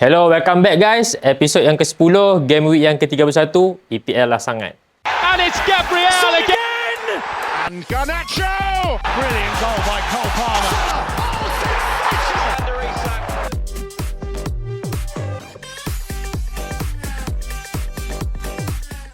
Hello, welcome back guys. Episod yang ke-10, game week yang ke-31, EPL lah sangat. And it's Gabriel again! And Garnacho! Brilliant goal by Cole Palmer.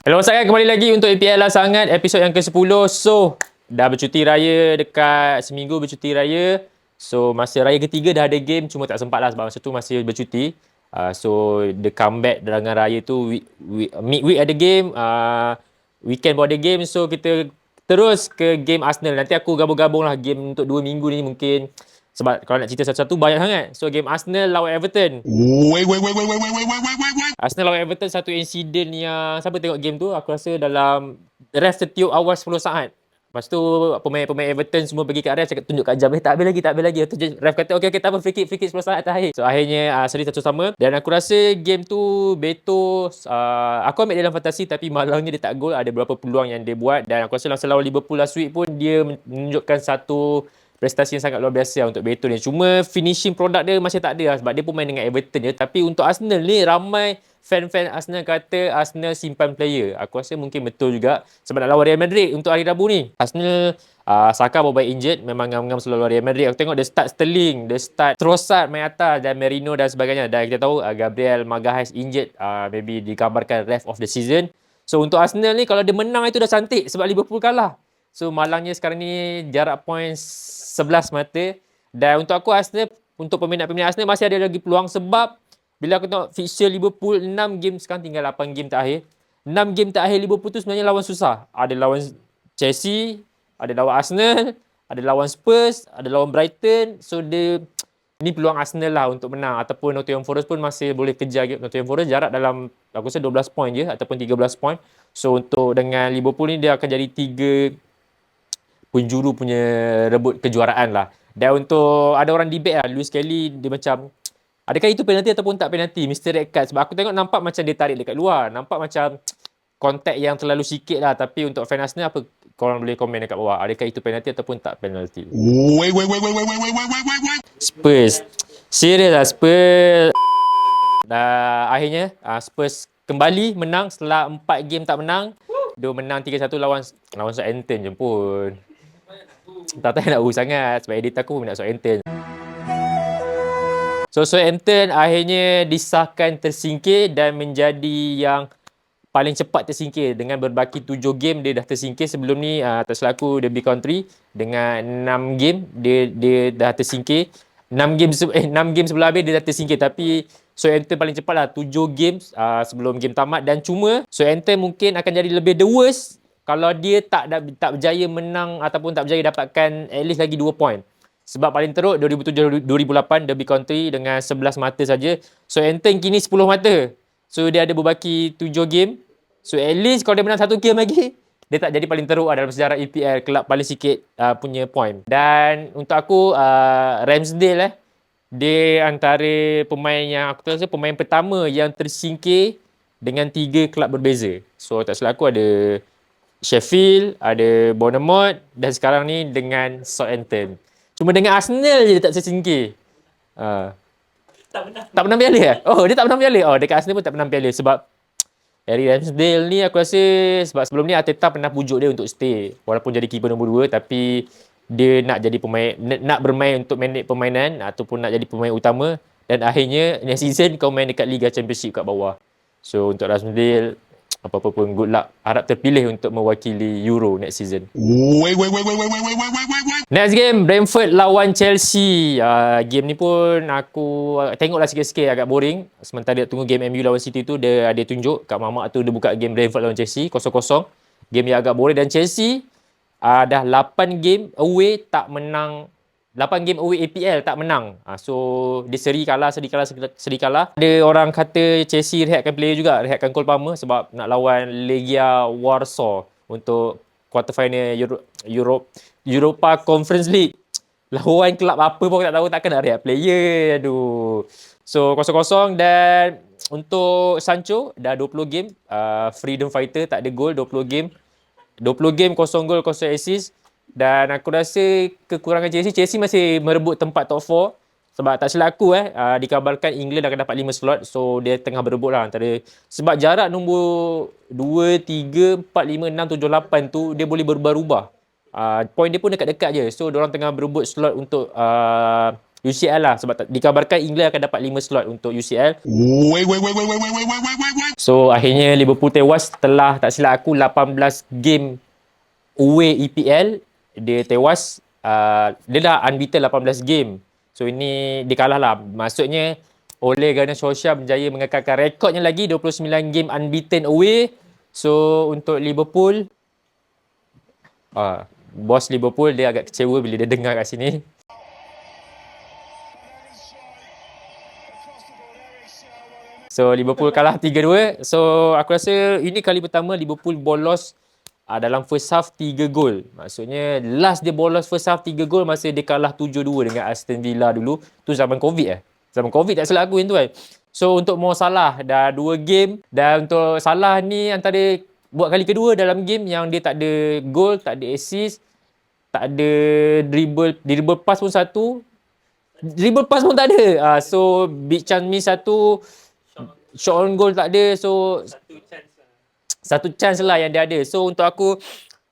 Hello, saya kembali lagi untuk EPL lah sangat, episod yang ke-10. So, dah bercuti raya dekat seminggu bercuti raya. So, masa raya ketiga dah ada game, cuma tak sempat lah sebab masa tu masih bercuti. Uh, so, the comeback dengan raya tu, week, week, midweek ada game, uh, weekend pun ada game. So, kita terus ke game Arsenal. Nanti aku gabung-gabung lah game untuk dua minggu ni mungkin. Sebab kalau nak cerita satu-satu banyak sangat. So, game Arsenal lawan Everton. Wait, wait, wait, wait, wait, wait, wait, wait, wait. Arsenal lawan Everton satu insiden yang siapa tengok game tu aku rasa dalam ref setiap awal 10 saat. Lepas tu pemain-pemain Everton semua pergi kat ref cakap tunjuk kat jam eh tak habis lagi tak habis lagi. Tu ref kata okey okey tak apa free kick free kick 10 saat terakhir. So akhirnya uh, seri satu sama dan aku rasa game tu Beto uh, aku ambil dalam fantasi tapi malangnya dia tak gol ada beberapa peluang yang dia buat dan aku rasa lawan Liverpool last week pun dia menunjukkan satu prestasi yang sangat luar biasa untuk Beto ni. Cuma finishing produk dia masih tak ada lah sebab dia pun main dengan Everton je. Tapi untuk Arsenal ni ramai fan-fan Arsenal kata Arsenal simpan player. Aku rasa mungkin betul juga sebab nak lawan Real Madrid untuk hari Rabu ni. Arsenal uh, Saka baru baik injured memang ngam-ngam selalu lawan Real Madrid. Aku tengok dia start Sterling, dia start Trossard main atas dan Merino dan sebagainya. Dan kita tahu uh, Gabriel Magalhaes injured uh, maybe digambarkan rest of the season. So untuk Arsenal ni kalau dia menang itu dah cantik sebab Liverpool kalah. So malangnya sekarang ni jarak points 11 mata dan untuk aku Arsenal untuk peminat-peminat Arsenal masih ada lagi peluang sebab bila aku tengok fixture Liverpool 6 game sekarang tinggal 8 game terakhir. 6 game terakhir Liverpool tu sebenarnya lawan susah. Ada lawan Chelsea ada lawan Arsenal ada lawan Spurs ada lawan Brighton. So dia ni peluang Arsenal lah untuk menang. Ataupun Nottingham Forest pun masih boleh kejar Nottingham Forest. Jarak dalam aku rasa 12 poin je ataupun 13 poin so untuk dengan Liverpool ni dia akan jadi 3 penjuru punya rebut kejuaraan lah. Dan untuk ada orang debate lah, Luis Kelly dia macam adakah itu penalti ataupun tak penalti, Mr. Red Card. Sebab aku tengok nampak macam dia tarik dekat luar. Nampak macam kontak yang terlalu sikit lah. Tapi untuk fan Arsenal apa korang boleh komen dekat bawah. Adakah itu penalti ataupun tak penalti? Wait, wait, wait, wait, wait, wait, wait, wait, wait, wait, wait. Spurs. Serius lah Spurs. Dan akhirnya uh, Spurs kembali menang setelah 4 game tak menang. Dia menang 3-1 lawan lawan Southampton je pun. Tak tahu nak urus sangat sebab editor aku pun nak Southampton. So Southampton akhirnya disahkan tersingkir dan menjadi yang paling cepat tersingkir. Dengan berbaki 7 game dia dah tersingkir sebelum ni uh, atas laku Derby Country. Dengan 6 game dia dia dah tersingkir. 6 game eh 6 game sebelum habis dia dah tersingkir. Tapi Southampton paling cepat lah. 7 games uh, sebelum game tamat. Dan cuma Southampton mungkin akan jadi lebih the worst kalau dia tak tak berjaya menang ataupun tak berjaya dapatkan at least lagi 2 point. Sebab paling teruk 2007-2008 Derby County dengan 11 mata saja. So Anton kini 10 mata. So dia ada berbaki 7 game. So at least kalau dia menang satu game lagi, dia tak jadi paling teruk dalam sejarah EPL kelab paling sikit uh, punya point. Dan untuk aku uh, Ramsdale eh dia antara pemain yang aku rasa pemain pertama yang tersingkir dengan tiga kelab berbeza. So tak salah aku ada Sheffield, ada Bournemouth dan sekarang ni dengan Southampton. Cuma dengan Arsenal je dia tak tersingkir. Uh. Tak pernah. Tak pernah piala eh? Oh, dia tak pernah piala. Oh, dekat Arsenal pun tak pernah piala sebab Harry Ramsdale ni aku rasa sebab sebelum ni Arteta pernah pujuk dia untuk stay walaupun jadi keeper nombor 2 tapi dia nak jadi pemain nak bermain untuk manage permainan ataupun nak jadi pemain utama dan akhirnya next season kau main dekat Liga Championship kat bawah. So untuk Ramsdale apa-apa pun good luck. Harap terpilih untuk mewakili Euro next season. Wait, wait, wait, wait, wait, wait, wait, wait, wait, wait. Next game, Brentford lawan Chelsea. Uh, game ni pun aku tengoklah sikit-sikit agak boring. Sementara dia tunggu game MU lawan City tu, dia ada tunjuk kat mamak tu dia buka game Brentford lawan Chelsea, 0-0. Game yang agak boring dan Chelsea uh, dah 8 game away tak menang 8 game away APL tak menang. Ha, so dia seri kalah, seri kalah, seri kalah. Ada orang kata Chelsea rehatkan player juga, rehatkan Cole Palmer sebab nak lawan Legia Warsaw untuk quarter final Euro, Europe Europa Conference League. Lawan kelab apa pun tak tahu takkan nak rehat player. Aduh. So kosong-kosong dan untuk Sancho dah 20 game uh, freedom fighter tak ada gol 20 game 20 game kosong gol kosong assist dan aku rasa kekurangan Chelsea, Chelsea masih merebut tempat top 4. Sebab tak silap aku eh, uh, dikabarkan England akan dapat 5 slot. So, dia tengah berebut lah antara... Sebab jarak nombor 2, 3, 4, 5, 6, 7, 8 tu, dia boleh berubah-ubah. Uh, point dia pun dekat-dekat je. So, orang tengah berebut slot untuk uh, UCL lah. Sebab tak, dikabarkan England akan dapat 5 slot untuk UCL. Wait, wait, wait, wait, wait, wait, wait, wait, wait, wait. So, akhirnya Liverpool tewas setelah tak silap aku 18 game away EPL. Dia tewas. Uh, dia dah unbeaten 18 game. So ini dia kalah lah. Maksudnya oleh Gunnar Solskjaer berjaya mengekalkan rekodnya lagi 29 game unbeaten away. So untuk Liverpool uh, bos Liverpool dia agak kecewa bila dia dengar kat sini. So Liverpool kalah 3-2. So aku rasa ini kali pertama Liverpool bolos uh, dalam first half 3 gol. Maksudnya last dia bolos first half 3 gol masa dia kalah 7-2 dengan Aston Villa dulu. Tu zaman Covid eh. Zaman Covid tak silap aku yang tu kan. So untuk Mo Salah dah 2 game dan untuk Salah ni antara buat kali kedua dalam game yang dia tak ada gol, tak ada assist, tak ada dribble, dribble pass pun satu. Dribble pass pun tak ada. Uh, so big chance miss satu, shot on goal tak ada. So. Satu chance lah yang dia ada. So untuk aku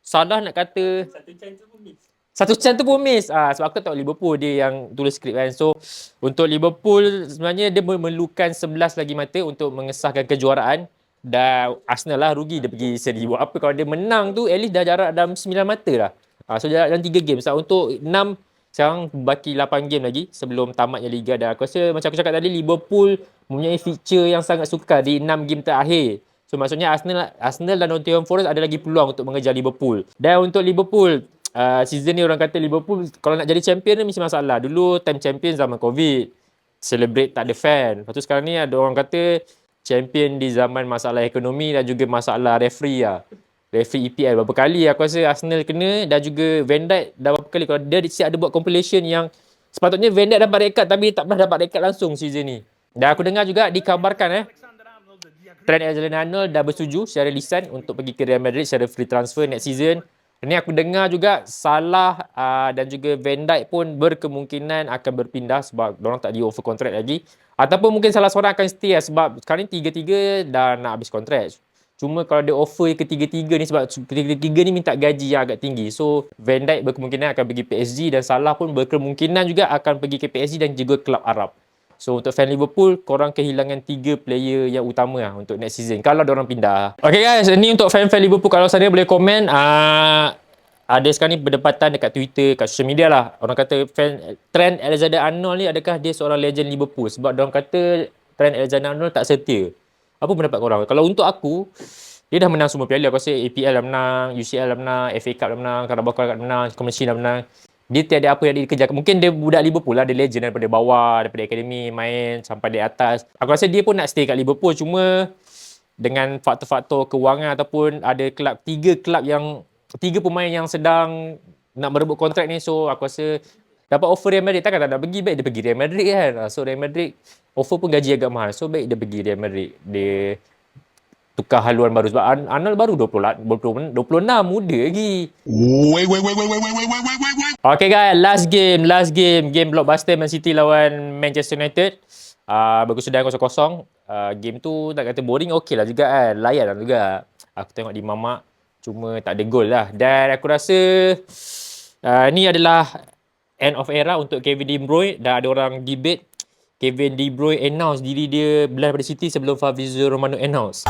Salah nak kata Satu chance tu pun miss. satu chance tu pun miss. Ah sebab aku tahu Liverpool dia yang tulis skrip kan. So untuk Liverpool sebenarnya dia memerlukan 11 lagi mata untuk mengesahkan kejuaraan dan Arsenal lah rugi dia pergi seri. Buat apa kalau dia menang tu at least dah jarak dalam 9 mata lah. Ah so jarak dalam 3 game. So untuk 6 sekarang baki 8 game lagi sebelum tamatnya liga dan aku rasa macam aku cakap tadi Liverpool mempunyai feature yang sangat sukar di 6 game terakhir. So maksudnya Arsenal Arsenal dan Nottingham Forest ada lagi peluang untuk mengejar Liverpool. Dan untuk Liverpool uh, season ni orang kata Liverpool kalau nak jadi champion ni mesti masalah. Dulu time champion zaman Covid. Celebrate tak ada fan. Lepas tu sekarang ni ada orang kata champion di zaman masalah ekonomi dan juga masalah referee lah. Referee EPL berapa kali aku rasa Arsenal kena dan juga Van Dijk dah berapa kali kalau dia siap ada buat compilation yang sepatutnya Van Dijk dapat card tapi tak pernah dapat card langsung season ni. Dan aku dengar juga dikabarkan eh Trent Alexander-Arnold dah bersetuju secara lisan untuk pergi ke Real Madrid secara free transfer next season. Ini aku dengar juga Salah uh, dan juga Van Dijk pun berkemungkinan akan berpindah sebab orang tak di offer kontrak lagi. Ataupun mungkin salah seorang akan stay lah sebab sekarang tiga-tiga dah nak habis kontrak. Cuma kalau dia offer ketiga-tiga ni sebab ketiga-tiga ni minta gaji yang agak tinggi. So Van Dijk berkemungkinan akan pergi PSG dan Salah pun berkemungkinan juga akan pergi ke PSG dan juga kelab Arab. So untuk fan Liverpool, korang kehilangan tiga player yang utama lah untuk next season. Kalau orang pindah. Okay guys, ni untuk fan-fan Liverpool. Kalau sana boleh komen. Uh, ada sekarang ni berdepatan dekat Twitter, kat social media lah. Orang kata fan Trent Alexander-Arnold ni adakah dia seorang legend Liverpool? Sebab orang kata Trent Alexander-Arnold tak setia. Apa pendapat korang? Kalau untuk aku, dia dah menang semua piala. Aku rasa APL dah menang, UCL dah menang, FA Cup dah menang, Carabao Cup dah menang, Community dah menang dia tiada apa yang dia kerjakan. Mungkin dia budak Liverpool lah, dia legend daripada bawah, daripada akademi, main sampai di atas. Aku rasa dia pun nak stay kat Liverpool cuma dengan faktor-faktor kewangan ataupun ada kelab, tiga kelab yang, tiga pemain yang sedang nak merebut kontrak ni. So aku rasa dapat offer Real Madrid, takkan tak nak pergi, baik dia pergi Real Madrid kan. So Real Madrid offer pun gaji agak mahal. So baik dia pergi Real Madrid. Dia tukar haluan baru sebab Ar- Arnold baru 20, 20 26 muda lagi. Wait, wait, wait, wait, wait, wait, wait, wait, wait, wait, wait. Okay guys, last game, last game, game blockbuster Man City lawan Manchester United. Uh, berkesudahan 0-0. Uh, game tu tak kata boring, okey lah juga kan. Layan lah juga. Aku tengok di mamak, cuma tak ada gol lah. Dan aku rasa uh, ni adalah end of era untuk Kevin De Bruyne. Dan ada orang debate Kevin De Bruyne announce diri dia belah daripada City sebelum Fabrizio Romano announce.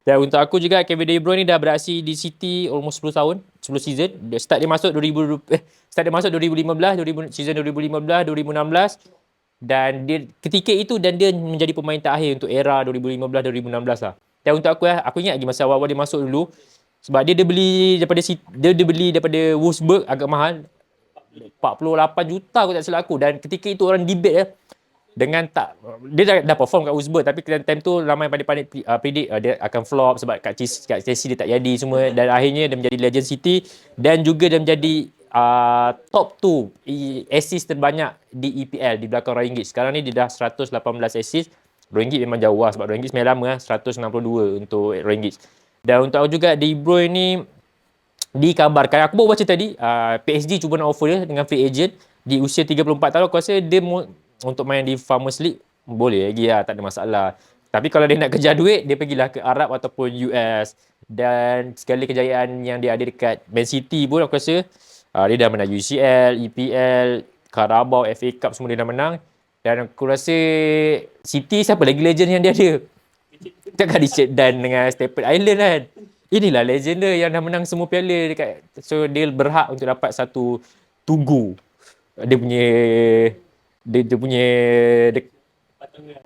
Dan untuk aku juga Kevin De Bruyne ni dah beraksi di City almost 10 tahun, 10 season. Start dia masuk 2000 eh start dia masuk 2015, 2000 season 2015, 2016 dan dia ketika itu dan dia menjadi pemain terakhir untuk era 2015 2016 lah. Dan untuk aku eh, aku ingat lagi masa awal-awal dia masuk dulu sebab dia dia beli daripada dia dia beli daripada Wolfsburg agak mahal 48 juta aku tak silap aku dan ketika itu orang debate eh dengan tak dia dah, dah perform kat Wolfsburg tapi ketika time tu ramai pandai-pandai uh, predict uh, dia akan flop sebab kat Chelsea, kat Chelsea dia tak jadi semua dan akhirnya dia menjadi legend City dan juga dia menjadi uh, top 2 assist terbanyak di EPL di belakang Giggs. Sekarang ni dia dah 118 assist. Giggs memang jauh lah sebab Giggs main lama lah 162 untuk Ryan Giggs. Dan untuk aku juga De Bruyne ni dikabarkan aku baru baca tadi uh, PSG cuba nak offer dia dengan free agent di usia 34 tahun. Aku rasa dia untuk main di Farmers League boleh lagi lah tak ada masalah. Tapi kalau dia nak kejar duit dia pergilah ke Arab ataupun US dan segala kejayaan yang dia ada dekat Man City pun aku rasa uh, dia dah menang UCL, EPL, Carabao, FA Cup semua dia dah menang. Dan aku rasa City siapa? Lagi legend yang dia ada. Takkan Richard Dan dengan Staple Island kan Inilah legenda yang dah menang semua piala dekat So dia berhak untuk dapat satu tugu. Dia punya Dia, dia punya dia,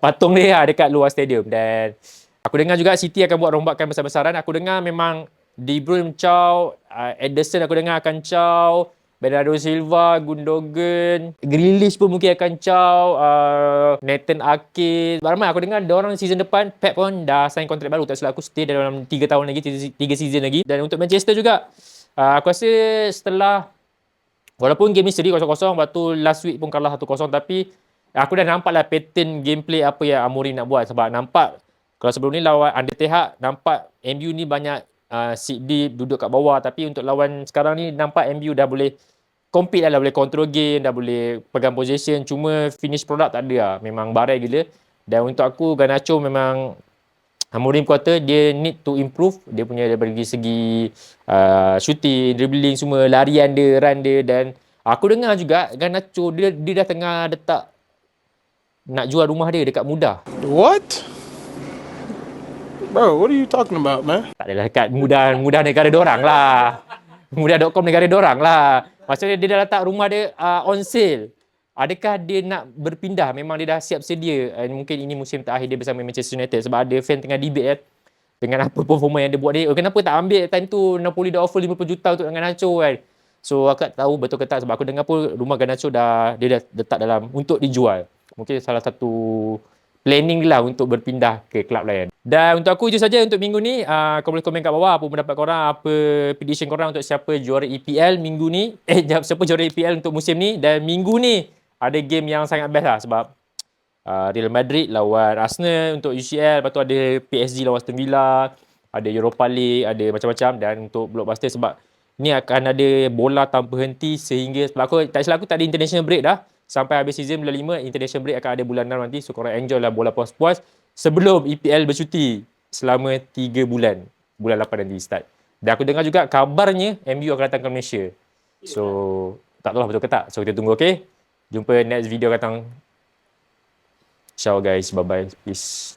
Patung dia lah dekat luar stadium. Dan Aku dengar juga City akan buat rombakan besar-besaran. Aku dengar memang De Bruyne caw uh, Ederson aku dengar akan caw Bernardo Silva, Gundogan, Grealish pun mungkin akan caw, uh, Nathan Ake. Ramai aku dengar dia orang season depan Pep pun dah sign kontrak baru tak silap aku stay dalam 3 tahun lagi, 3 season lagi. Dan untuk Manchester juga uh, aku rasa setelah walaupun game ni seri 0-0 lepas tu last week pun kalah 1-0 tapi aku dah nampak lah pattern gameplay apa yang Amorim nak buat sebab nampak kalau sebelum ni lawan Under Tehak nampak MU ni banyak uh, sit deep duduk kat bawah tapi untuk lawan sekarang ni nampak MU dah boleh compete lah, dah boleh control game, dah boleh pegang possession cuma finish product tak ada lah. Memang barai gila. Dan untuk aku Garnacho memang Amorim kata dia need to improve dia punya dari segi uh, shooting, dribbling semua, larian dia, run dia dan aku dengar juga Garnacho dia dia dah tengah letak nak jual rumah dia dekat Mudah. What? Bro, what are you talking about, man? Tak adalah dekat Mudah Mudah negara dorang lah. Mudah.com negara dorang lah. Maksudnya dia dah letak rumah dia uh, on sale. Adakah dia nak berpindah? Memang dia dah siap sedia. Uh, mungkin ini musim terakhir dia bersama Manchester United. Sebab ada fan tengah debate kan. Dengan apa performa yang dia buat dia. Oh, kenapa tak ambil time tu Napoli dah offer 50 juta untuk Garnacho kan. So aku tak tahu betul ke tak. Sebab aku dengar pun rumah Garnacho dah, dia dah letak dalam untuk dijual. Mungkin salah satu planning lah untuk berpindah ke klub lain. Dan untuk aku itu saja untuk minggu ni. Uh, kau boleh komen kat bawah apa pendapat korang, apa prediction korang untuk siapa juara EPL minggu ni. Eh, siapa juara EPL untuk musim ni. Dan minggu ni ada game yang sangat best lah sebab uh, Real Madrid lawan Arsenal untuk UCL. Lepas tu ada PSG lawan Aston Villa. Ada Europa League, ada macam-macam. Dan untuk Blockbuster sebab ni akan ada bola tanpa henti sehingga sebab aku tak silap aku tak ada international break dah sampai habis season bulan 5 international break akan ada bulan 6 nanti so korang enjoy lah bola puas-puas. Sebelum EPL bercuti selama 3 bulan bulan 8 nanti start. Dan aku dengar juga kabarnya MU akan datang ke Malaysia. So tak tahu lah betul ke tak. So kita tunggu okay? Jumpa next video akan datang. Ciao guys. Bye bye peace